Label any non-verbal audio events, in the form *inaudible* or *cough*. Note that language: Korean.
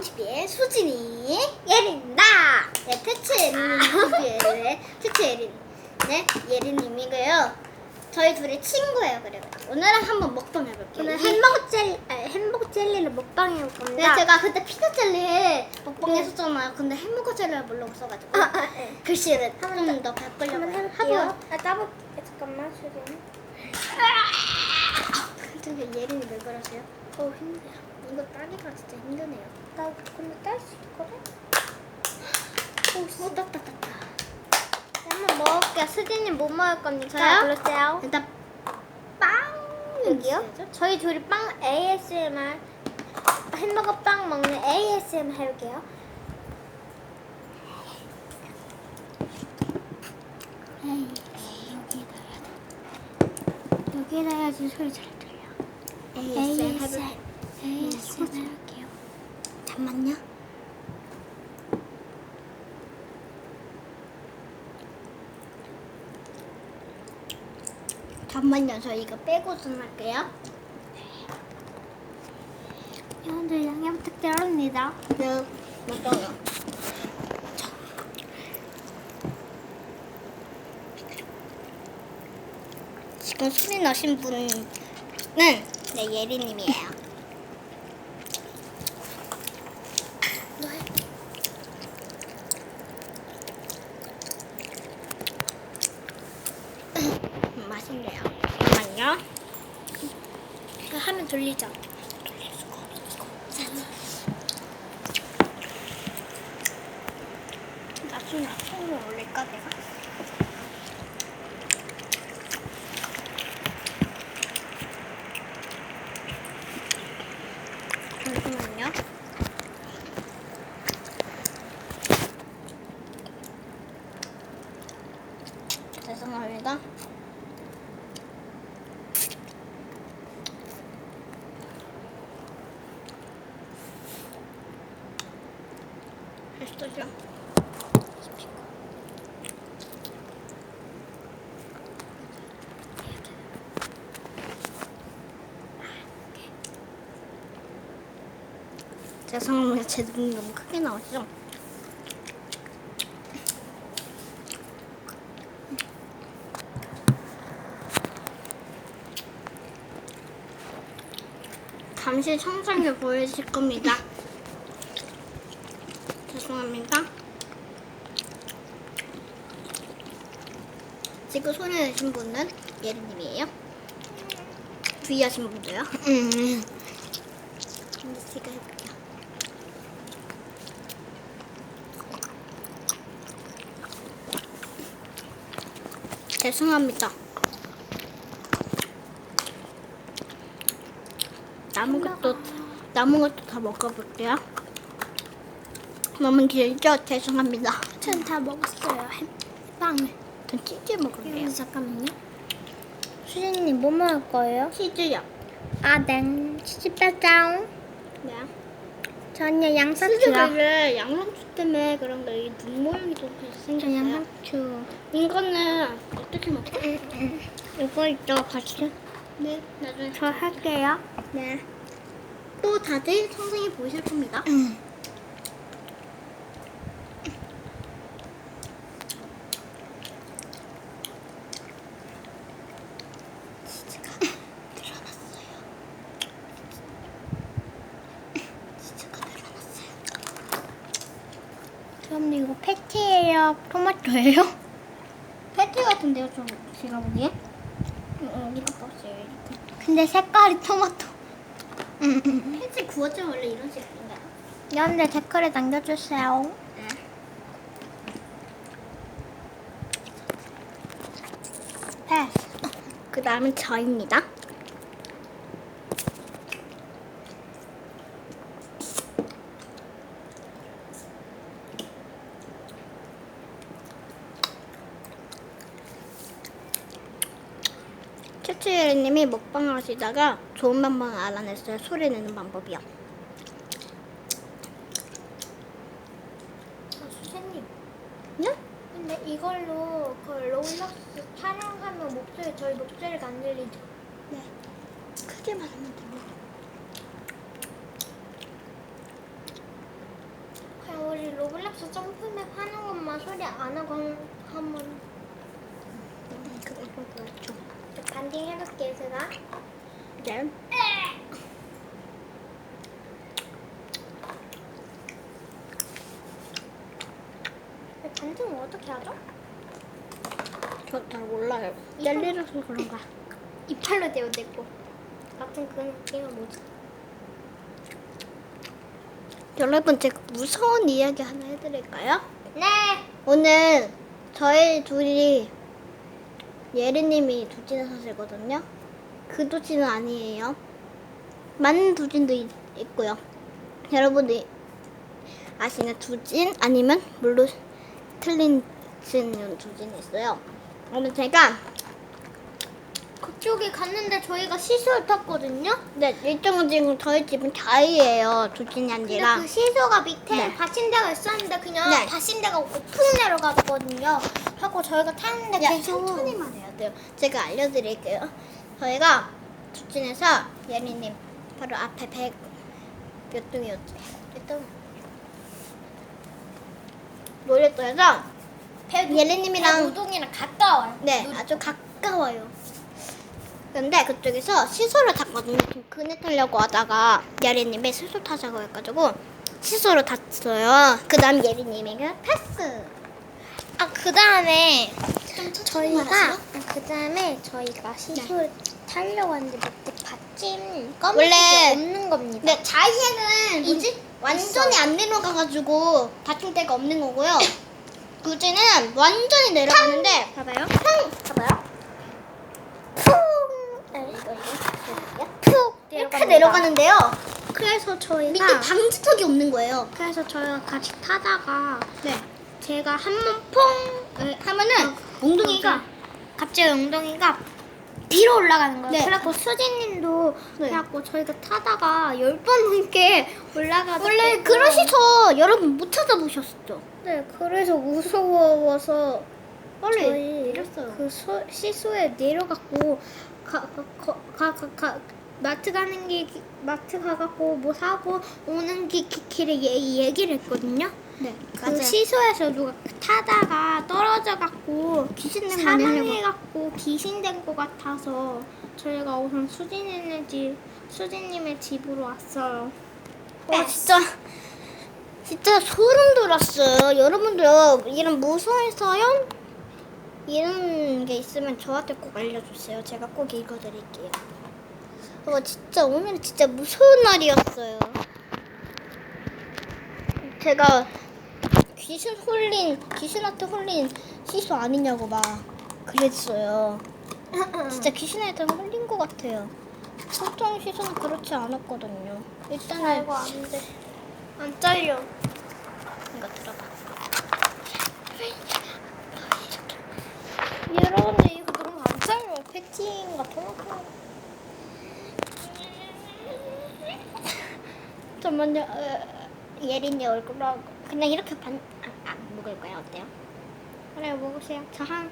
TV의 수진이 예린입니다. 네, 태츠 예린 TV의 태츠 예린. 네, 예린님이고요. 저희 둘이 친구예요. 그래가지고 오늘은 한번 먹방 해볼게요. 오늘 이- 햄버거 젤리, 아니, 햄버거 젤리를 먹방 해 볼 네, 겁니다. 제가 그때 피자 젤리 먹방 했었잖아요. 근데 햄버거 젤리가 별로 없어가지고 아, 아, 네. 글씨를 좀 더 바꾸려고 한번. 해볼게요. 아, 따볼게. 잠깐만, 수진. 근데 예린이 왜 그러세요? 어 힘들어. 이거 따기가 진짜 힘드네요. 나 근데 딸 수 있거든? 오, 어, 땄다 땄다. 한번 먹을게요. 수진님 뭐 먹을 겁니까? 저요? 고르세요. 일단 빵 여기요? 있어야죠. 저희 둘이 빵 ASMR 햄버거 빵 먹는 ASMR 해볼게요. 여기에다 해야지 소리 잘 들려. ASMR ASMR 할게요. 잠만요. 잠만요. 저 이거 빼고 좀 할게요. 여러분들 양해 부탁드립니다. 네, 맞아요. 지금 소리 나신 분은 네, 예리님이에요. 음, 맛있네요. 잠깐만요. 이거 하면 돌리죠. 나중에 손을 올릴까 내가? 잠시만요. 죄송합니다. 했어요. 죄송합니다. 제 눈이 너무 크게 나오죠? 잠시 청산기 보여줄 겁니다. 죄송합니다. 지금 손에 내신 분은 예린님이에요. 주의하신 분도요. 음. 근데 제가 해볼게요. 죄송합니다. 남은 것도 남은 것도 다 먹어볼게요. 너무 길죠? 죄송합니다. 전 다 먹었어요. 햄, 빵을. 전 치즈 먹을게요. 음, 잠깐만요. 수진님 뭐 먹을 거예요? 치즈요. 아, 네. 치즈 빼짱. 네. 전요 양상추요. 이게 양상추 때문에 그런 거 이게 눈 모양이 좀전 생겼어요. 양상추. 이거는 어떻게 먹죠? *laughs* 이거 이따 같이 네, 나중에 저 할게요. 네. 또 다들 성성이 보이실 겁니다. 치즈가 늘어났어요. 치즈가 늘어났어요. 그럼 이거 패티예요? 토마토예요? *laughs* 패티 같은데요, 좀 제가 보기에? 응, 이거 봤어요. 이렇게. 근데 색깔이 토마토. 패티 구워지면 원래 이런 식인가요? 여러분들 댓글에 남겨주세요. 네. 패스. 그 다음은 저입니다. 최추예리님이 먹방 하시다가 좋은 방법을 알아냈어요. 소리 내는 방법이요. 아, 수세님. 네? 근데 이걸로 그 롤러스 촬영하면 목소리 저희 목소리가 안 들리죠? 네. 크게만 하면 돼요. 가서 점프맵 하는 것만 소리 안 하고 한- 한번 그거 그렇죠. 반딩 해볼게 제가. 네. 반딩 어떻게 하죠? 저 잘 몰라요. 젤리라서 그런가. 이빨로 대어댔고 같은 그 느낌은 뭐지? 여러분 제가 무서운 이야기 하나 해드릴까요? 네. 오늘 저희 둘이 예리님이 두진에 사시거든요. 그 두진은 아니에요. 많은 두진도 있, 있고요. 여러분이 아시는 두진 아니면 물론 틀린 진 두진이 있어요. 오늘 제가 그쪽에 갔는데 저희가 시소를 탔거든요. 네 일정은 지금 저희 집은 다이예요. 두진이 근데 아니라 그 시소가 밑에 네. 받침대가 있었는데 그냥 네. 받침대가 없고 푹 내려갔거든요. 하고 저희가 탔는데 야, 계속 천천히만 해야 돼요. 제가 알려드릴게요. 저희가 두진에서 예리님 바로 앞에 백몇 동이었지? 몇 동? 노렸더에서 예리님이랑 우동이랑 가까워요. 네 아주 가까워요. 근데 그쪽에서 시소를 탔거든요. 지금 그네 타려고 하다가 예리님이 시소 타자고 해가지고 시소를 탔어요. 그 다음 예리님이 그 패스. 아 그 다음에 좀 저희가 그 다음에 저희가 시소를 타려고 하는데 밑에 받침 검은색이 원래- 없는 겁니다. 네, 자이에는 이- 뭐지? 완전히 안 내려가가지고 데가 없는 거고요. *laughs* 구지는 완전히 내려가는데 봐봐요. 봐봐요. 푹. 네, 이거 이거. 푹 이렇게 내려가는데요. 그래서 저희가 밑에 방지턱이 없는 거예요. 그래서 저희가 같이 타다가 네. 제가 한 번퐁 네, 하면은 몽둥이가 갑자기 엉덩이가 뒤로 올라가는 거예요. 네. 그래갖고 수진님도 네. 그래갖고 저희가 타다가 열 번 넘게 올라가서 원래 그러시서 여러분 못 찾아보셨죠? 네 그래서 무서워서 빨리 저희 내렸어요. 그 소, 시소에 내려갔고 가 가 가 가 마트 가는 길 마트 가갖고 뭐 사고 오는 길, 길- 길에 얘, 얘기를 했거든요. 네, 그 시소에서 누가 타다가 떨어져갖고 귀신 된 거네요. 사망해갖고 귀신 된 것 같아서 저희가 우선 수진이네 집 수진님의 집으로 왔어요. 와 진짜 진짜 소름 돋았어요. 여러분들 이런 무서운 사연 이런 게 있으면 저한테 꼭 알려주세요. 제가 꼭 읽어드릴게요. 와 진짜 오늘은 진짜 무서운 날이었어요. 제가 귀신 홀린 귀신한테 홀린 시소 아니냐고 막 그랬어요. 진짜 귀신한테 홀린 것 같아요. 보통 시소는 그렇지 않았거든요. 일단은 아이고 안돼 안 잘려. 잠깐만요. 으, 어, 예린이 얼굴하고 그냥 이렇게 반, 아, 아, 먹을 거야 어때요? 그래 먹으세요. 저한